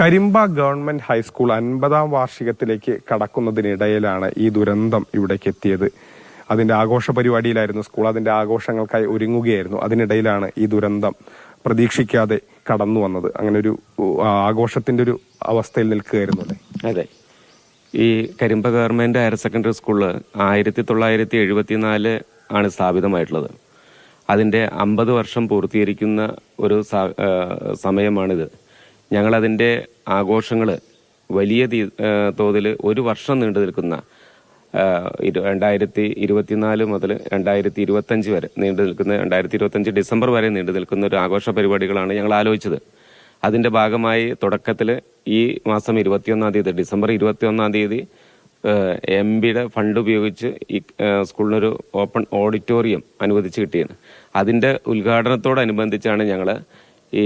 Karimba government high school അൻപതാം വാർഷികത്തിലേക്ക് കടക്കുന്നതിനിടയിലാണ് ഈ ദുരന്തം ഇവിടേക്ക് എത്തിയത്. അതിന്റെ ആഘോഷ പരിപാടിയിലായിരുന്നു സ്കൂൾ. അതിന്റെ ആഘോഷങ്ങൾക്കായി ഒരുങ്ങുകയായിരുന്നു. അതിനിടയിലാണ് ഈ ദുരന്തം പ്രതീക്ഷിക്കാതെ കടന്നു വന്നത്. അങ്ങനെ ഒരു ആഘോഷത്തിന്റെ ഒരു അവസ്ഥയിൽ നിൽക്കുകയായിരുന്നു അല്ലേ? അതെ. ഈ Karimba government higher secondary school ആയിരത്തി തൊള്ളായിരത്തി എഴുപത്തിനാല് ആണ് സ്ഥാപിതമായിട്ടുള്ളത്. അതിന്റെ അമ്പത് വർഷം പൂർത്തീകരിക്കുന്ന ഒരു സമയമാണിത്. ഞങ്ങളതിന്റെ ആഘോഷങ്ങൾ വലിയ തോതിൽ ഒരു വർഷം നീണ്ടു നിൽക്കുന്ന രണ്ടായിരത്തി ഇരുപത്തിനാല് മുതൽ രണ്ടായിരത്തി ഇരുപത്തഞ്ച് വരെ നീണ്ടു നിൽക്കുന്ന രണ്ടായിരത്തി ഇരുപത്തഞ്ച് ഡിസംബർ വരെ നീണ്ടു നിൽക്കുന്ന ഒരു ആഘോഷ പരിപാടികളാണ് ഞങ്ങൾ ആലോചിച്ചത്. അതിന്റെ ഭാഗമായി തുടക്കത്തിൽ ഈ മാസം ഇരുപത്തിയൊന്നാം തീയതി ഡിസംബർ ഇരുപത്തിയൊന്നാം തീയതി എം ബിയുടെ ഫണ്ട് ഉപയോഗിച്ച് ഈ സ്കൂളിനൊരു ഓപ്പൺ ഓഡിറ്റോറിയം അനുവദിച്ച് കിട്ടിയത്. അതിന്റെ ഉദ്ഘാടനത്തോടനുബന്ധിച്ചാണ് ഞങ്ങൾ ഈ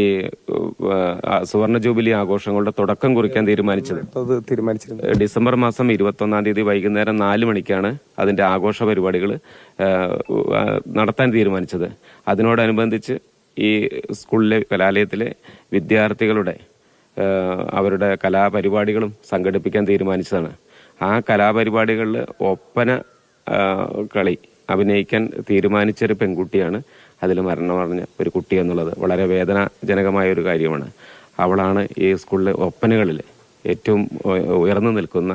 സുവർണ ജൂബിലി ആഘോഷങ്ങളുടെ തുടക്കം കുറിക്കാൻ തീരുമാനിച്ചത്? ഡിസംബർ മാസം ഇരുപത്തൊന്നാം തീയതി വൈകുന്നേരം നാല് മണിക്കാണ് അതിന്റെ ആഘോഷ പരിപാടികൾ നടത്താൻ തീരുമാനിച്ചത്. അതിനോടനുബന്ധിച്ച് ഈ സ്കൂളിലെ കലാലയത്തിലെ വിദ്യാർത്ഥികളുടെ അവരുടെ കലാപരിപാടികളും സംഘടിപ്പിക്കാൻ തീരുമാനിച്ചതാണ്. ആ കലാപരിപാടികളിൽ ഒപ്പന കളി അഭിനയിക്കാൻ തീരുമാനിച്ചൊരു പെൺകുട്ടിയാണ്. അതിൽ മരണമറിഞ്ഞ ഒരു കുട്ടി എന്നുള്ളത് വളരെ വേദനാജനകമായ ഒരു കാര്യമാണ്. അവളാണ് ഈ സ്കൂളിലെ ഒപ്പനകളിൽ ഏറ്റവും ഉയർന്നു നിൽക്കുന്ന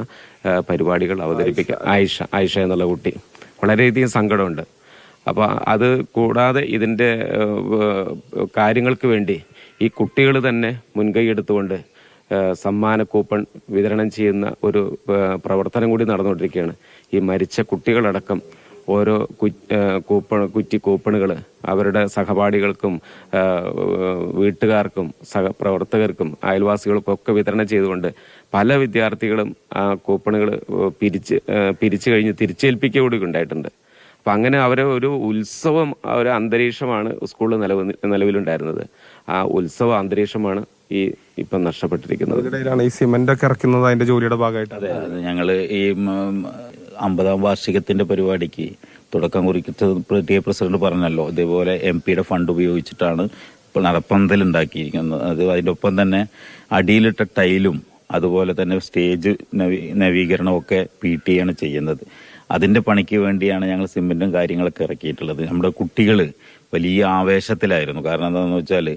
പരിപാടികൾ അവതരിപ്പിക്കുക ആയിഷ. ആയിഷ എന്നുള്ള കുട്ടി. വളരെയധികം സങ്കടമുണ്ട്. അപ്പോൾ അത് കൂടാതെ ഇതിന്റെ കാര്യങ്ങൾക്ക് വേണ്ടി ഈ കുട്ടികൾ തന്നെ മുൻകൈ എടുത്തുകൊണ്ട് സമ്മാന കൂപ്പൺ വിതരണം ചെയ്യുന്ന ഒരു പ്രവർത്തനം കൂടി നടന്നുകൊണ്ടിരിക്കുകയാണ്. ഈ മരിച്ച കുട്ടികളടക്കം ഓരോ കു- ഏഹ്, കൂപ്പൺ കുറ്റി കൂപ്പണുകൾ അവരുടെ സഹപാഠികൾക്കും വീട്ടുകാർക്കും സഹപ്രവർത്തകർക്കും അയൽവാസികൾക്കും ഒക്കെ വിതരണം ചെയ്തുകൊണ്ട് പല വിദ്യാർത്ഥികളും ആ കൂപ്പണുകൾ പിരിച്ച് പിരിച്ചു കഴിഞ്ഞ് തിരിച്ചേൽപ്പിക്കുക കൂടി ഉണ്ടായിട്ടുണ്ട് അപ്പം അങ്ങനെ അവരെ ഒരു ഉത്സവം ഒരു അന്തരീക്ഷമാണ് സ്കൂളിൽ നിലവിൽ നിലവിലുണ്ടായിരുന്നത്. ആ ഉത്സവ അന്തരീക്ഷമാണ് ഈ ഇപ്പം നഷ്ടപ്പെട്ടിരിക്കുന്നത്. ഈ സിമന്റ് ഒക്കെ ഇറക്കുന്നത് അതിന്റെ ജോലിയുടെ ഭാഗമായിട്ട്. അതെ ഞങ്ങൾ ഈ അമ്പതാം വാർഷികത്തിന്റെ പരിപാടിക്ക് തുടക്കം കുറിക്കുന്നത് ടി എ പ്രസിഡന്റ് പറഞ്ഞല്ലോ ഇതേപോലെ എം പിയുടെ ഫണ്ട് ഉപയോഗിച്ചിട്ടാണ് ഇപ്പോൾ നടപ്പന്തൽ ഉണ്ടാക്കിയിരിക്കുന്നത്. അത് അതിന്റെ ഒപ്പം തന്നെ അടിയിലിട്ട ടൈലും അതുപോലെ തന്നെ സ്റ്റേജ് നവീ ഒക്കെ പി ടി ആണ് ചെയ്യുന്നത്. അതിന്റെ പണിക്ക് വേണ്ടിയാണ് ഞങ്ങൾ സിമെന്റും കാര്യങ്ങളൊക്കെ ഇറക്കിയിട്ടുള്ളത്. നമ്മുടെ കുട്ടികൾ വലിയ ആവേശത്തിലായിരുന്നു. കാരണം എന്താണെന്ന് വെച്ചാൽ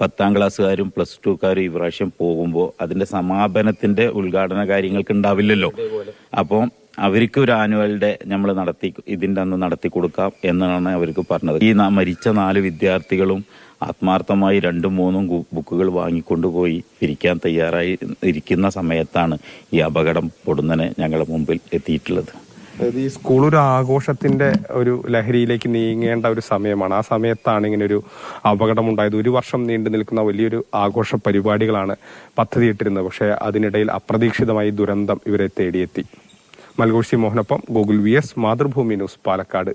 പത്താം ക്ലാസ്സുകാരും പ്ലസ് ടുക്കാരും ഈ പ്രാവശ്യം പോകുമ്പോൾ അതിന്റെ സമാപനത്തിന്റെ ഉദ്ഘാടന കാര്യങ്ങൾക്ക് ഉണ്ടാവില്ലല്ലോ. അപ്പോൾ അവർക്ക് ഒരു ആനുവൽ ഡേ നമ്മൾ നടത്തി ഇതിന്റെ അന്ന് നടത്തി കൊടുക്കാം എന്നാണ് അവർക്ക് പറഞ്ഞത്. ഈ മരിച്ച നാല് വിദ്യാർത്ഥികളും ആത്മാർത്ഥമായി രണ്ടും മൂന്നും ബുക്കുകൾ വാങ്ങിക്കൊണ്ടുപോയി പിരിക്കാൻ തയ്യാറായി ഇരിക്കുന്ന സമയത്താണ് ഈ അപകടം പൊടുന്നനെ ഞങ്ങളുടെ മുമ്പിൽ എത്തിയിട്ടുള്ളത്. അതായത് ഈ സ്കൂൾ ഒരു ആഘോഷത്തിന്റെ ഒരു ലഹരിയിലേക്ക് നീങ്ങേണ്ട ഒരു സമയമാണ്. ആ സമയത്താണ് ഇങ്ങനെ ഒരു അപകടം ഉണ്ടായത് ഒരു വർഷം നീണ്ടു നിൽക്കുന്ന വലിയൊരു ആഘോഷ പരിപാടികളാണ് പദ്ധതിയിട്ടിരുന്നത്. പക്ഷേ അതിനിടയിൽ അപ്രതീക്ഷിതമായി ദുരന്തം ഇവരെ തേടിയെത്തി. മൽഗോഷി മോഹനൊപ്പം Gokul V S Mathrubhumi news Palakkad.